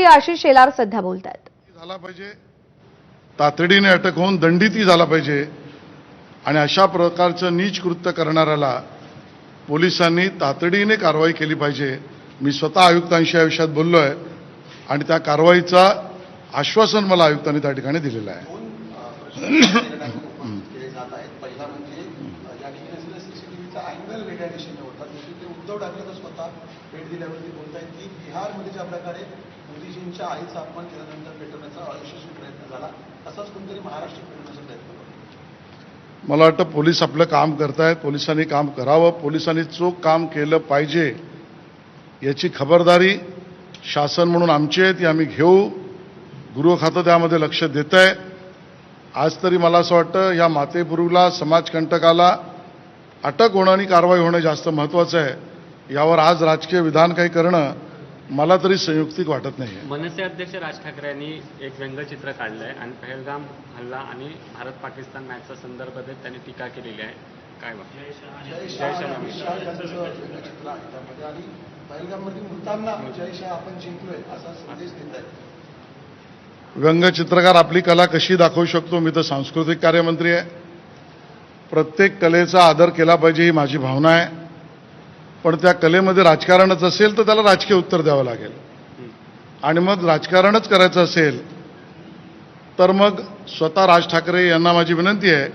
मंत्री आशिष शेलार सध्या बोलत आहेत झाला पाहिजे. तातडीने अटक होऊन दंडितही झाला पाहिजे. आणि अशा प्रकारचं नीच कृत्य करणाऱ्याला पोलिसांनी तातडीने कारवाई केली पाहिजे. मी स्वतः आयुक्तांशी या विषयात बोललो आहे आणि त्या कारवाईचा आश्वासन मला आयुक्तांनी त्या ठिकाणी दिलेलं आहे. आहेत? म्हणजे उद्धव ठाकरे स्वतः भेट दिल्यावरती बोलतायत की बिहारमध्ये ज्या प्रकारे मोदीजींच्या आईचा अपमान केल्यानंतर पेटवण्याचा अयशस्वी प्रयत्न झाला. असाच कोणतरी महाराष्ट्र पेटवण्याचा प्रयत्न मला वाटतं पोलीस आपलं काम करतायत पोलिसांनी काम करावं. पोलिसांनी चोख काम केलं पाहिजे याची खबरदारी शासन म्हणून आमची आहे ती आम्ही घेऊ. गृह खातं त्यामध्ये लक्ष देत आहे आज तरी मला असं वाटतं या मातेपुरुला समाजकंटकाला अटक होणं आणि कारवाई होणं जास्त महत्त्वाचं आहे. यावर आज राजकीय विधान काही करणं मला तरी संयुक्तिक वाटत नाही आहे मनसे अध्यक्ष राज ठाकरे यांनी एक व्यंगचित्र काढलंय आणि पहलगाम हल्ला आणि भारत पाकिस्तान मॅचचा संदर्भ देत त्यांनी टीका केलेली आहे. काय आहे. व्यंगचित्रकार आपली कला कशी दाखवू शकतो? मी तर सांस्कृतिक कार्यमंत्री आहे. प्रत्येक कलेचा आदर केला पाहिजे ही माझी भावना आहे. पण त्या कलेमध्ये राजकारणच असेल तर त्याला राजकीय उत्तर द्यावं लागेल. आणि मग राजकारणच करायचं असेल तर मग स्वतः राज ठाकरे यांना माझी विनंती आहे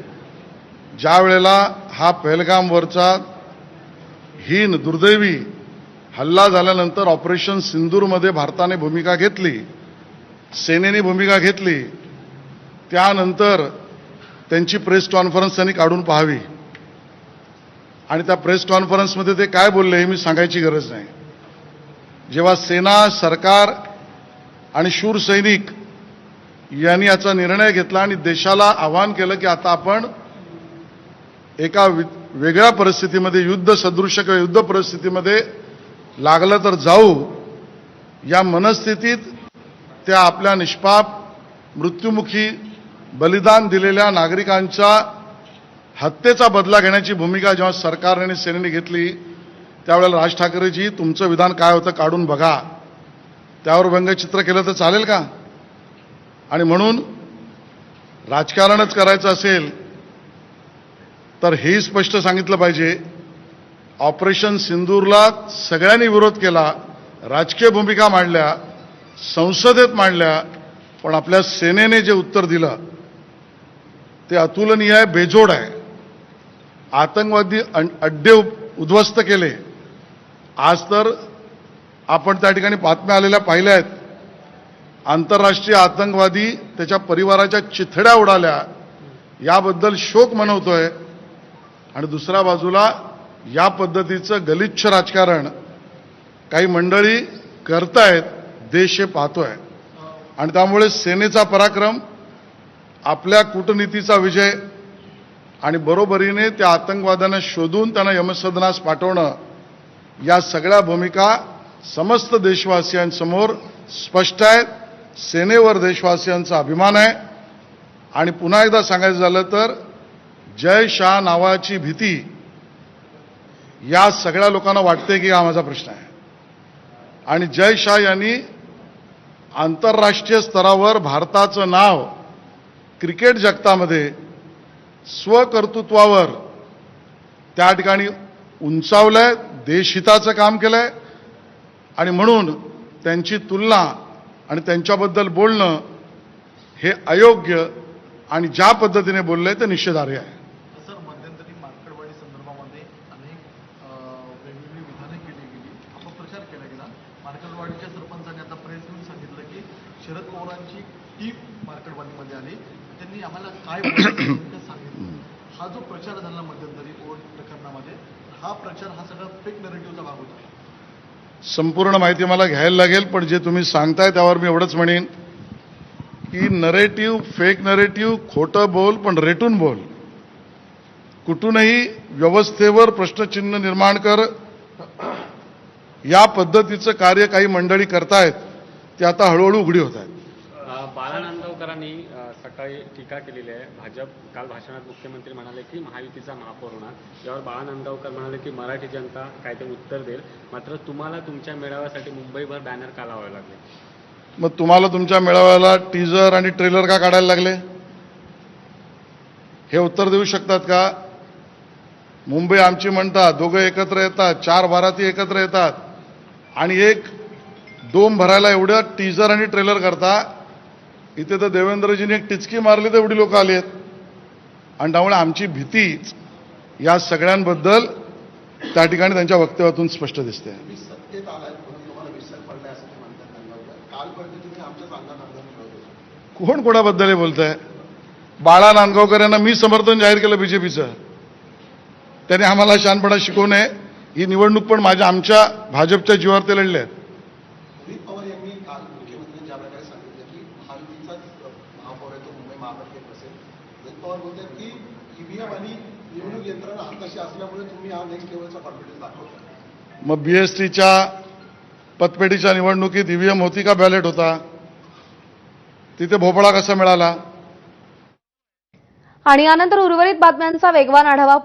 ज्या वेळेला हा पहलगामवरचा हीन दुर्दैवी हल्ला झाल्यानंतर ऑपरेशन सिंदूरमध्ये भारताने भूमिका घेतली सेनेने भूमिका घेतली त्यानंतर त्यांची प्रेस कॉन्फरन्स त्यांनी काढून पाहावी. आणि त्या प्रेस कॉन्फरन्समध्ये ते काय बोलले हे मी सांगायची गरज नाही. जेव्हा सेना सरकार आणि शूर सैनिक यांनी याचा निर्णय घेतला आणि देशाला आवाहन केलं की आता आपण एका वि- वेगळ्या परिस्थितीमध्ये युद्ध सदृश्य किंवा युद्ध परिस्थितीमध्ये लागलं तर जाऊ या मनस्थितीत त्या आपल्या निष्पाप मृत्युमुखी बलिदान दिलेल्या नागरिकांच्या हत्येचा बदला घेण्याची भूमिका जेव्हा सरकारने आणि सेनेने घेतली त्यावेळेला राज ठाकरेजी तुमचं विधान काय होतं काढून बघा. त्यावर व्यंगचित्र केलं तर चालेल का? आणि म्हणून राजकारणच करायचं असेल तर हे स्पष्ट सांगितलं पाहिजे. ऑपरेशन सिंदूरला सगळ्यांनी विरोध केला राजकीय भूमिका मांडल्या संसदेत मांडल्या पण आपल्या सेनेने जे उत्तर दिलं ते अतुलनीय आहे बेजोड आहे. आतंकवादी अड्डे उद्ध्वस्त केले. आज तर आपण त्या ठिकाणी बातम्या आलेल्या पाहिल्या आहेत. आंतरराष्ट्रीय आतंकवादी त्याच्या परिवाराच्या चिथड्या उडाल्या. याबद्दल शोक मनवतोय. आणि दुसऱ्या बाजूला या पद्धतीचं गलिच्छ राजकारण काही मंडळी करतायत देश हे पाहतोय. आणि त्यामुळे सेनेचा पराक्रम आपल्या कूटनीतीचा विजय आणि बरोबरीने त्या आतंकवाद्यांना शोधून त्यांना यमसदनास पाठवणं या सगळ्या भूमिका समस्त देशवासियांसमोर स्पष्ट आहेत. सेनेवर देशवासियांचा अभिमान आहे. आणि पुन्हा एकदा सांगायचं झालं तर जय शाह नावाची भीती या सगळ्या लोकांना वाटते की हा माझा प्रश्न आहे. आणि जय शाह यांनी आंतरराष्ट्रीय स्तरावर भारताचं नाव क्रिकेट जगतामध्ये स्वकर्तृत्वावर. त्या ठिकाणी उंचावलंय देशहिताचं काम केलंय. आणि म्हणून त्यांची तुलना आणि त्यांच्याबद्दल बोलणं हे अयोग्य आणि ज्या पद्धतीने बोललंय ते निषेधार्ह आहे. मार्कडवाडीच्या सरपंचांनी आता प्रेस घेऊन सांगितलं की शरद पवारांची टीम मार्कडवाडीमध्ये आली. त्यांनी आम्हाला काय सांगितलं. हा जो प्रचार झाला मध्यंतरी ओढ प्रकरणामध्ये हा प्रचार हा सगळा फेक नरेटिव्हचा भाग होता. संपूर्ण माहिती मला घ्यायला लागेल पण जे तुम्ही सांगताय त्यावर मी एवढंच म्हणेन की नरेटिव्ह फेक नरेटिव्ह खोटं बोल पण रेटून बोल. कुठूनही व्यवस्थेवर प्रश्नचिन्ह निर्माण कर. या पद्धतीचं कार्य काही मंडळी करतायत ते आता हळूहळू उघडी होत आहेत. बाळा सकाळी टीका केलेली आहे. भाजप काल भाषणात मुख्यमंत्री म्हणाले की महायुतीचा महापौर होणार. यावर बाळा नांदगावकर म्हणाले की मराठी जनता काय ते उत्तर देईल. मात्र तुम्हाला तुमच्या मेळाव्यासाठी मुंबईभर बॅनर का लावावे लागले? मग तुम्हाला तुमच्या मेळाव्याला टीजर आणि ट्रेलर का काढायला लागले? हे उत्तर देऊ शकतात का? मुंबई आमची म्हणतात दोघं एकत्र येतात चार बाराती एकत्र येतात. आणि एक डोम भरायला एवढं टीजर आणि ट्रेलर करता इथे तर देवेंद्रजींनी एक टिचकी मारली तर एवढी लोक आली आहेत. आणि त्यामुळे आमची भीतीच या सगळ्यांबद्दल त्या ठिकाणी त्यांच्या वक्तव्यातून स्पष्ट दिसते. कोण कोणाबद्दल हे बोलत आहे बाळा नांदगावकर यांना मी समर्थन जाहीर केलं बीजेपीचं. त्याने आम्हाला शहाणपणा शिकवू नये. ही निवडणूक पण माझ्या आमच्या भाजपच्या जीवावर ते लढले आहेत की महायुतीचाच महापौर आहे तो मुंबई महापालिकेत बसेल रोहित पवार बोलतात की ईव्हीएम आणि निवडणूक यंत्रणा हाताशी असल्यामुळे तुम्ही हा नेक्स्ट लेवलचा कॉन्फिडन्स दाखवता मग बीएसटीच्या पतपेढीच्या निवडणुकीत ईव्हीएम होती का बॅलेट होता? तिथे भोपळा कसा मिळाला? आणि यानंतर उर्वरित बातम्यांचा वेगवान आढावा